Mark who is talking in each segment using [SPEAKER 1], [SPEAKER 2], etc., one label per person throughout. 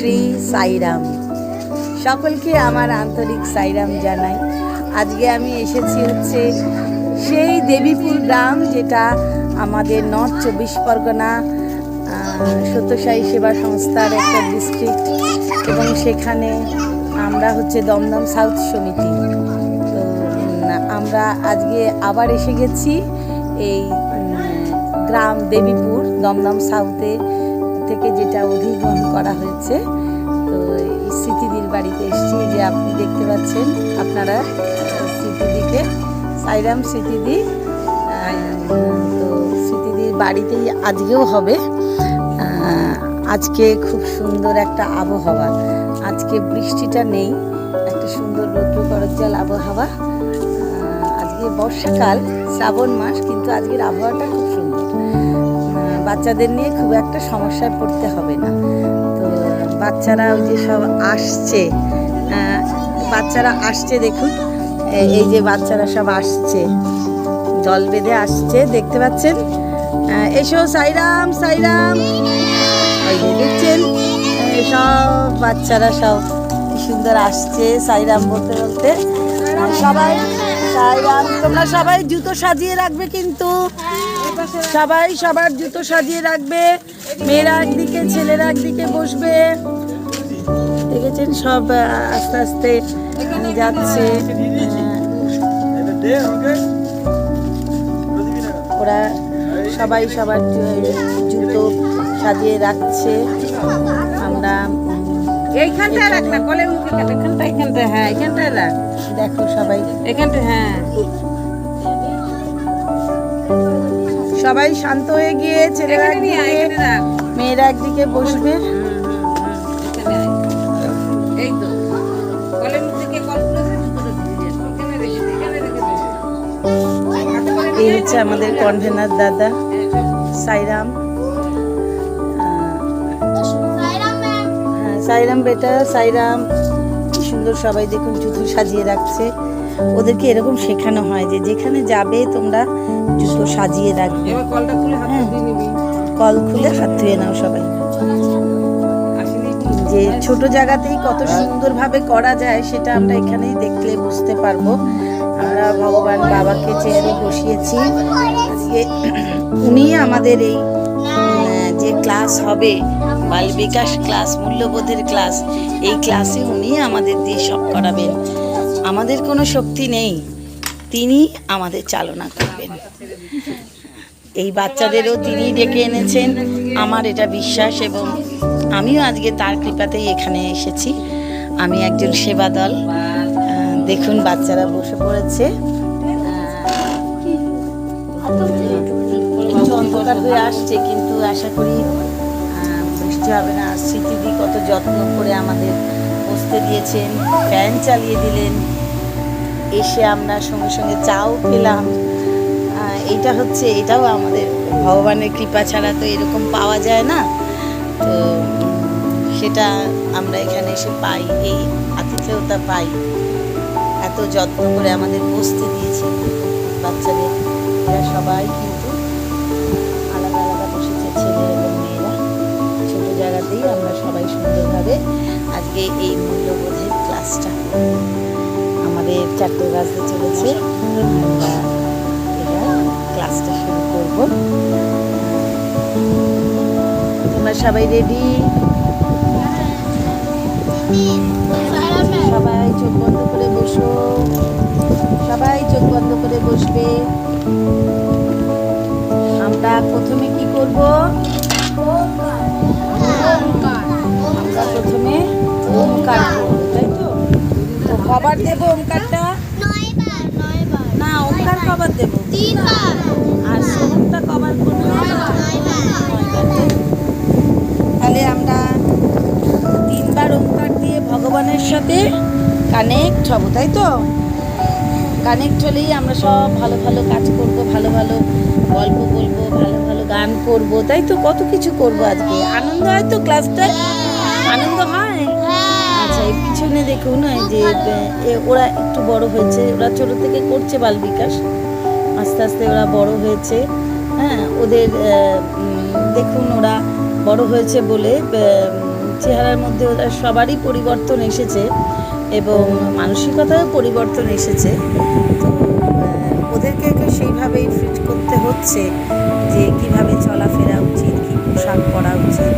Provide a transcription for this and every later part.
[SPEAKER 1] শ্রী সাইরাম। সকলকে আমার আন্তরিক সাইরাম জানাই। আজকে আমি এসেছি হচ্ছে সেই দেবীপুর গ্রাম যেটা আমাদের নর্থ চব্বিশ পরগনা আহ, সত্যসাই সেবা সংস্থার একটা ডিস্ট্রিক্ট এবং সেখানে আমরা হচ্ছে দমদম সাউথ সমিতি। তো আমরা আজকে আবার এসে গেছি এই গ্রাম দেবীপুর দমদম সাউথে থেকে যেটা অধিগ্রহণ করা হয়েছে, তো এই স্মৃতিদির বাড়িতে এসেছি যে আপনি দেখতে পাচ্ছেন, আপনারা স্মৃতিদিকে, সাইরাম স্মৃতিদি তো স্মৃতিদির বাড়িতেই আজকেও হবে। আজকে খুব সুন্দর একটা আবহাওয়া। আজকে বৃষ্টিটা নেই, একটা সুন্দর রৌদ্র করজ্জাল আবহাওয়া। আজকে বর্ষাকাল, শ্রাবণ মাস, কিন্তু আজকের আবহাওয়াটা খুব সুন্দর। বাচ্চাদের নিয়ে খুব একটা সমস্যায় পড়তে হবে না। তো বাচ্চারা ওই যে সব আসছে বাচ্চারা আসছে দেখুন এই যে বাচ্চারা সব আসছে, জল বেঁধে আসছে, দেখতে পাচ্ছেন? এসো, সাইরাম সাইরাম। দেখছেন? সব বাচ্চারা সব সুন্দর আসছে সাইরাম বলতে বলতে। সবাই, সাইরাম, তোমরা সবাই জুতো সাজিয়ে রাখবে কিন্তু। সবাই সবার জুতো সাজিয়ে রাখবে। মেয়েরা একদিকে ছেলেরা একদিকে বসবে। দেখেছেন সব আস্তে আস্তে যাচ্ছে। ওরা সবাই সবার জুতো সাজিয়ে রাখছে। আমরা
[SPEAKER 2] এইখানটায় রাখ না কলের মুখে এখানটা এখানটা হ্যাঁ এখানটায় রাখ।
[SPEAKER 1] দেখো সবাই।
[SPEAKER 2] এখানটা হ্যাঁ।
[SPEAKER 1] সবাই শান্ত হয়ে গিয়ে ছেলেরা একদিকে মেয়েরা একদিকে বসবে।
[SPEAKER 2] এই
[SPEAKER 1] হচ্ছে আমাদের কনভেনার দাদা সাইরাম। হ্যাঁ সাইরাম বেটা সাইরাম। কি সুন্দর সবাই দেখুন জুতো সাজিয়ে রাখছে। ওদেরকে এরকম শেখানো হয় যে যেখানে যাবে তোমরা জুতো সাজিয়ে রাখবে
[SPEAKER 2] কলটা খুলে হাতে
[SPEAKER 1] হ্যাঁ। কল খুলে হাত ধুয়ে নাও সবাই। যে ছোট জায়গাতেই কত সুন্দরভাবে করা যায় সেটা আমরা এখানেই দেখলে বুঝতে পারব। আমরা ভগবান বাবাকে চেয়ারে বসিয়েছি। আজকে উনি আমাদের এই যে ক্লাস হবে বাল বিকাশ ক্লাস মূল্যবোধের ক্লাস এই ক্লাসে উনি আমাদের দিয়ে সব করাবেন। আমাদের কোনো শক্তি নেই। তিনি আমাদের চালনা করবেন। এই বাচ্চাদেরও তিনি ডেকে এনেছেন। আমার এটা বিশ্বাস এবং আমিও আজকে তার কৃপাতেই এখানে এসেছি। আমি একজন সেবা দল দেখুন বাচ্চারা বসে পড়েছে। হয়ে আসছে, কিন্তু আশা করি বৃষ্টি হবে না। স্মৃতিদি কত যত্ন করে আমাদের বসতে দিয়েছেন, ফ্যান চালিয়ে দিলেন। এসে আমরা সঙ্গে সঙ্গে চাও পেলাম এইটা হচ্ছে, এটাও আমাদের ভগবানের কৃপা ছাড়া তো এরকম পাওয়া যায় না। তো সেটা আমরা এখানে এসে পাই, এই আতিথেয়তা পাই। এত যত্ন করে আমাদের বসতে দিয়েছে বাচ্চাদের। এরা সবাই কিন্তু আলাদা আলাদা বসেছে ছেলে এবং মেয়েরা। ছোট জায়গাতেই আমরা সবাই সুন্দরভাবে আজকে এই মূল্যবোধের ক্লাসটা আমাদের চারটে বাজতে চলেছে। আমরা ক্লাসটা শুরু করব। তোমরা সবাই রেডি সবাই চোখ বন্ধ করে বসো। সবাই চোখ বন্ধ করে বসবে। আমরা প্রথমে কি করব? আমরা প্রথমে ওমকার করব, তাই তো? কবার দেবো ওমকারটা। কবার দেবো। আর সোমটা কবার করব। তাহলে আমরা তিনবার ওমকার দিয়ে ভগবানের সাথে কানেক্ট হব তাই তো? কানেক্ট হলেই আমরা সব ভালো ভালো কাজ করব ভালো ভালো গল্প বলব ভালো ভালো গান করব তাই তো? কত কিছু করব আজকে। আনন্দ হয় তো ক্লাসটা আনন্দ হয়? পিছনে দেখুন যে ওরা একটু বড় হয়েছে। ওরা ছোট থেকে করছে বাল বিকাশ। আস্তে আস্তে ওরা বড় হয়েছে। হ্যাঁ ওদের দেখুন ওরা বড় হয়েছে বলে চেহারার মধ্যে ওদের সবারই পরিবর্তন এসেছে এবং মানসিকতায়ও পরিবর্তন এসেছে। তো ওদেরকে সেইভাবেই ফিট করতে হচ্ছে যে, কীভাবে চলাফেরা উচিত, কী পোশাক পরা উচিত,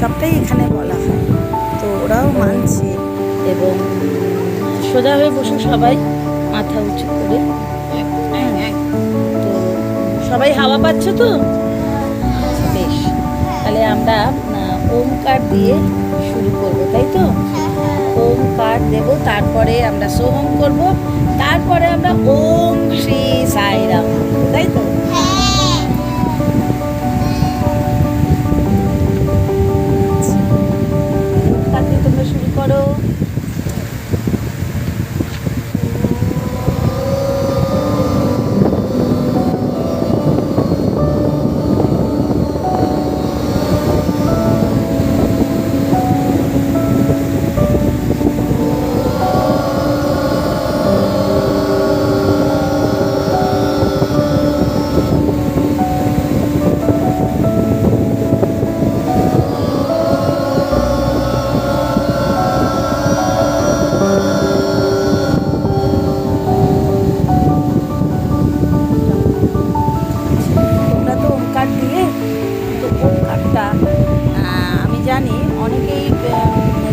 [SPEAKER 1] সবটাই এখানে বলা হয়। তো ওরাও মানছে। এবং সোজা হয়ে বসে সবাই, মাথা উঁচু করে। তো সবাই হাওয়া পাচ্ছ তো? বেশ, তাহলে আমরা ওমকার দিয়ে শুরু করব, তাই তো? ওমকার দেব, তারপরে আমরা সোহম করব, তারপরে আমরা ওম শ্রী সাইরাম তাই তো?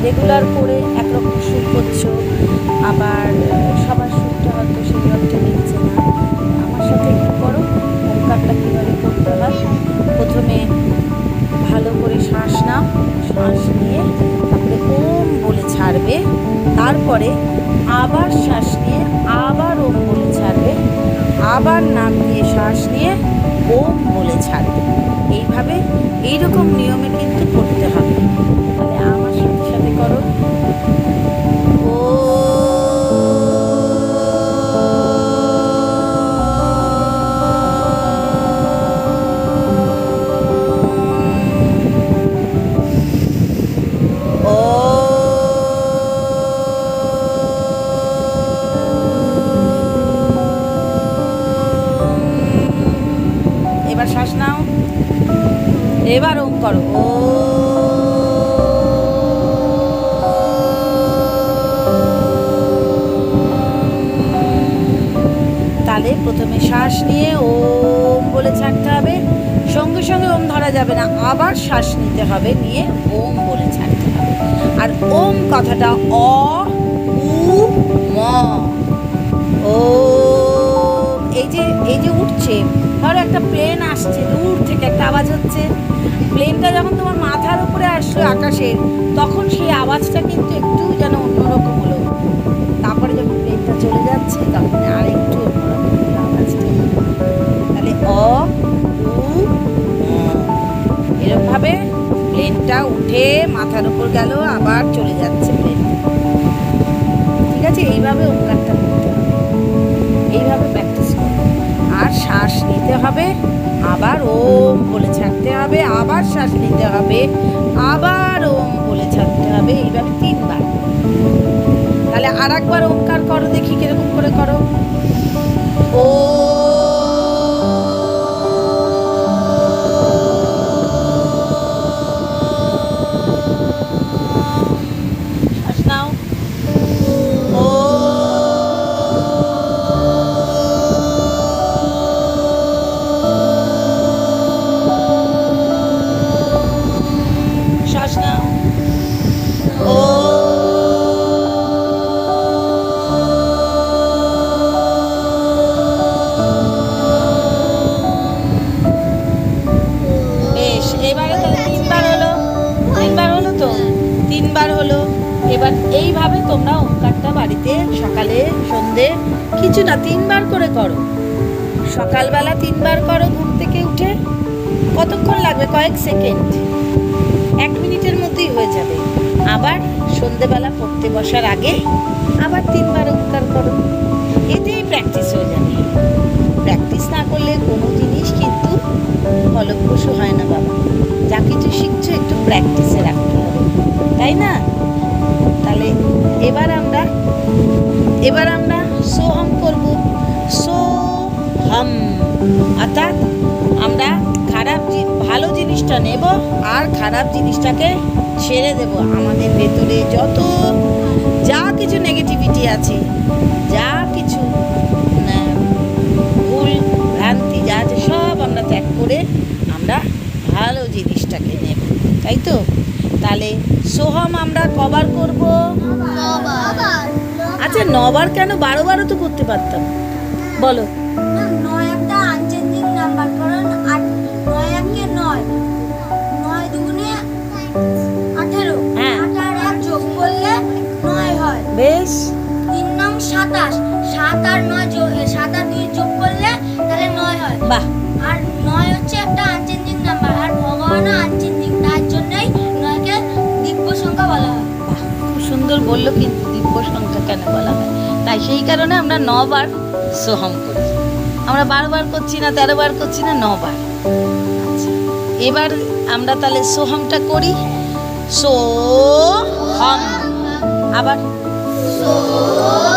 [SPEAKER 1] রেগুলার করে একরকম সুর করছ, আবার সবার সুরটা হয়তো সেই অর্থে মিলছে না। আমার সাথে একটু করো ওমকারটা কীভাবে করতে হয়? প্রথমে ভালো করে শ্বাস নাও, শ্বাস নিয়ে তারপরে ওম বলে ছাড়বে, তারপরে আবার শ্বাস নিয়ে আবার ওম বলে ছাড়বে, আবার নাম দিয়ে শ্বাস নিয়ে ওম বলে ছাড়বে। এইভাবে, এইরকম নিয়মে কিন্তু এবার ওম করো। ও। তাহলে প্রথমে শ্বাস নিয়ে ওম বলে ছাড়তে হবে। সঙ্গে সঙ্গে ওম ধরা যাবে না, আবার শ্বাস নিতে হবে নিয়ে ওম বলে ছাড়তে হবে। আর ওম কথাটা অ, উ, ম। ও, এই যে এই যে উঠছে ধরো একটা প্লেন আসছে, দূর থেকে একটা আওয়াজ হচ্ছে। প্লেনটা যখন তোমার মাথার উপরে আসলো আকাশের তখন সেই আওয়াজটা কিন্তু একটু যেন অন্যরকম হলো। তারপরে যখন প্লেনটা চলে যাচ্ছে, তখন আর একটু আওয়াজটা তাহলে অ এরকমভাবে প্লেনটা উঠে মাথার উপর গেল, আবার চলে যাচ্ছে প্লেনটা ঠিক আছে? এইভাবে ওমকারটা এইভাবে প্র্যাকটিস আর শ্বাস নিতে হবে। আবার ওম বলে ছাড়তে হবে, আবার শ্বাস নিতে হবে, আবার ওম বলে ছাড়তে হবে, এইভাবে তিনবার। তাহলে আর একবার ওমকার করো দেখি কীরকম করে করো। ও তিনবার করে করো। সকালবেলা তিনবার করো ঘুম থেকে উঠে। কতক্ষণ লাগবে? কয়েক সেকেন্ড। এক মিনিটের মধ্যেই হয়ে যাবে। আবার সন্ধেবেলা পড়তে বসার আগে আবার তিনবার ওমকার করো। এতেই প্র্যাকটিস হয়ে যাবে। প্র্যাকটিস না করলে কোনো জিনিস কিন্তু ফলপ্রসূ হয় না বাবা। যা কিছু শিখছো একটু প্র্যাকটিসে রাখতে হবে। তাই না? তাহলে এবার আমরা এবার আমরা সো হম অর্থাৎ আমরা খারাপ ভালো জিনিসটা নেব আর খারাপ জিনিসটাকে ছেড়ে দেব। আমাদের ভেতরে যত যা কিছু নেগেটিভিটি আছে যা কিছু ভুল ভ্রান্তি যা আছে সব আমরা ত্যাগ করে আমরা ভালো জিনিসটাকে নেব। তাই তো? তাহলে সোহম আমরা কবার করব? আচ্ছা নবার কেন? বারো বারো তো করতে পারতাম। বলো।
[SPEAKER 3] তিন নং সাতাশ। সাত আর নয় সাত আর দুই যোগ করলে তাহলে নয় হয়।
[SPEAKER 1] বাহ।
[SPEAKER 3] আর নয় হচ্ছে একটা আনচেঞ্জিং নাম্বার আর ভগবানও আনচেঞ্জিং তার জন্যই নয়কে দিব্য সংখ্যা বলা হয়।
[SPEAKER 1] বাহ, খুব সুন্দর বলল কিন্তু দিব্য সংখ্যা কেন বলা হয়? তাই সেই কারণে আমরা নবার সোহম করি। আমরা বারবার করছি না তেরো বার করছি না নবার। আচ্ছা এবার আমরা তাহলে সোহমটা করি। সোহম। আবার তাহলে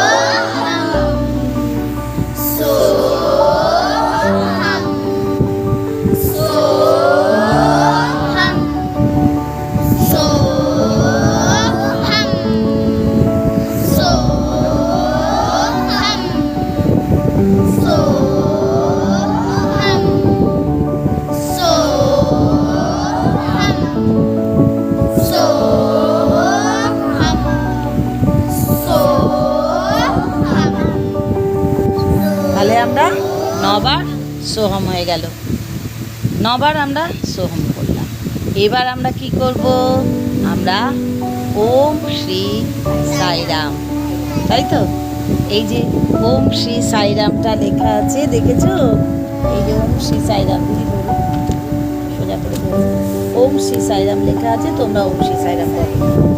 [SPEAKER 1] সোহম হয়ে গেল। নবার আমরা সোহম করলাম। এবার আমরা কি করব? আমরা ওম শ্রী সাইরাম। তাই তো? এই যে ওম শ্রী সাইরামটা লেখা আছে, দেখেছ? এই যে ওম শ্রী সাইরাম সোজা করে ওম শ্রী সাইরাম লেখা আছে, তোমরা ওম শ্রী সাইরাম বলো।